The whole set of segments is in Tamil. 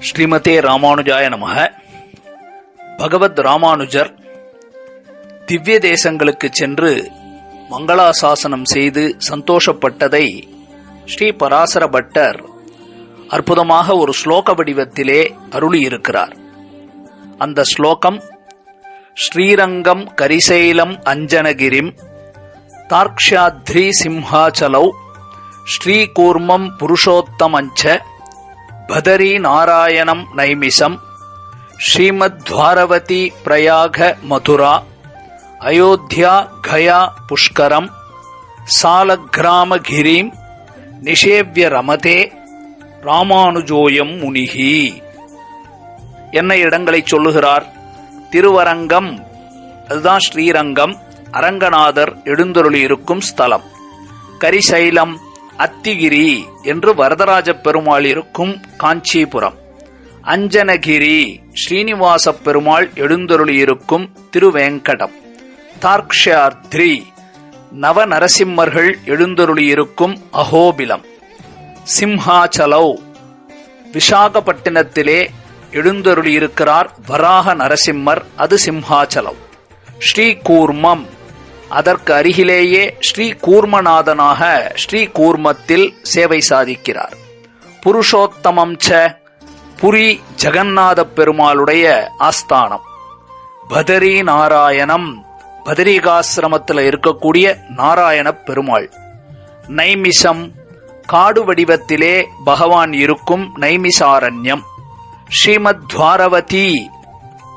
ஸ்ரீமதே ராமானுஜாய நமக. பகவத் ராமானுஜர் திவ்ய தேசங்களுக்கு சென்று மங்களாசாசனம் செய்து சந்தோஷப்பட்டதை ஸ்ரீ பராசர பட்டர் அற்புதமாக ஒரு ஸ்லோக வடிவத்திலே அருளியிருக்கிறார். அந்த ஸ்லோகம் ஸ்ரீரங்கம் கரிசைலம் அஞ்சனகிரிம் தார்க்ஷாத்ரி சிம்ஹாச்சலௌ ஸ்ரீகூர்மம் புருஷோத்தமஞ்ச பதரி நாராயணம் நைமிசம் ஸ்ரீமத்வாரவதி பிரயாக மதுரா. அயோத்தியா கயா புஷ்கரம். சாலக்கிராமகிரீம் நிஷேவ்ய ரமதே. ராமானுஜோயம் முனிகி. என்ன இடங்களை சொல்லுகிறார்? திருவரங்கம். அதுதான் ஸ்ரீரங்கம். அரங்கநாதர் எழுந்தருளி இருக்கும் ஸ்தலம். கரிசைலம். அத்திகிரி என்று வரதராஜ பெருமாள் இருக்கும் காஞ்சிபுரம். அஞ்சனகிரி ஸ்ரீனிவாச பெருமாள் எழுந்தருளி இருக்கும் திருவேங்கடம். தார்க்ஷாத்ரி நவ நரசிம்மர்கள் எழுந்தருளி இருக்கும் அகோபிலம். சிம்ஹாச்சலௌ விசாகப்பட்டினத்திலே எழுந்தருளியிருக்கிறார் வராக நரசிம்மர் அது சிம்ஹாச்சலம் ஸ்ரீ கூர்மம் அதற்கு அருகிலேயே ஸ்ரீ கூர்மநாதனாக ஸ்ரீ கூர்மத்தில் சேவை சாதிக்கிறார். புருஷோத்தமம் ச புரி ஜெகநாத பெருமாளுடைய ஆஸ்தானம். பதரி நாராயணம் பதரிகாசிரமத்தில் இருக்கக்கூடிய நாராயண பெருமாள் நைமிஷம் காடு வடிவத்திலே பகவான் இருக்கும் நைமிசாரண்யம் ஸ்ரீமத் துவாரவதி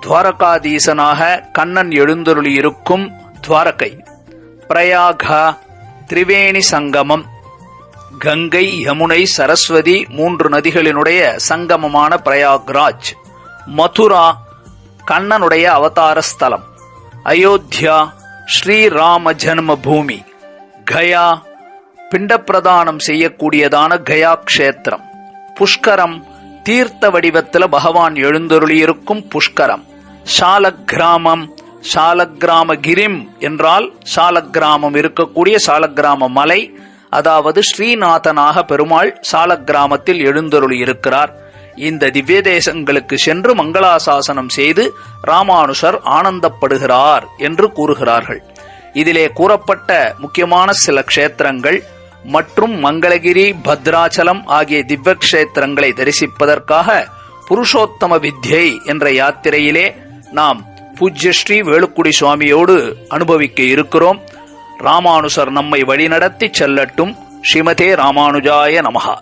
துவாரகாதீசனாக கண்ணன் எழுந்தருளி இருக்கும் துவாரகை பிரயாகா திரிவேணி சங்கமம் கங்கை யமுனை சரஸ்வதி மூன்று நதிகளினுடைய சங்கமமான பிரயாக்ராஜ் மதுரா கண்ணனுடைய அவதார ஸ்தலம் அயோத்தியா ஸ்ரீராம ஜன்ம பூமி கயா பிண்டப்பிரதானம் செய்யக்கூடியதான கயா க்ஷேத்திரம் புஷ்கரம் தீர்த்த வடிவத்தில் பகவான் எழுந்தருளியிருக்கும் புஷ்கரம் சாலக்கிராமம் சாலக்கிராம கிரிம் என்றால் சாலக்கிராமம் இருக்கக்கூடிய சாலக்கிராம மலை அதாவது ஸ்ரீநாதனாக பெருமாள் சாலக்கிராமத்தில் எழுந்தருளி இருக்கிறார். இந்த திவ்ய தேசங்களுக்கு சென்று மங்களாசாசனம் செய்து ராமானுஷர் ஆனந்தப்படுகிறார் என்று கூறுகிறார்கள். இதிலே கூறப்பட்ட முக்கியமான சில க்ஷேத்திரங்கள் மற்றும் மங்களகிரி பத்ராச்சலம் ஆகிய திவ்ய க்ஷேத்திரங்களை தரிசிப்பதற்காக புருஷோத்தம வித்யை என்ற யாத்திரையிலே நாம் பூஜ்ய ஸ்ரீ வேலுக்குடி சுவாமியோடு அனுபவிக்க இருக்கிறோம். ராமானுசர் நம்மை வழிநடத்தி செல்லட்டும். ஸ்ரீமதே ராமானுஜாய நமகா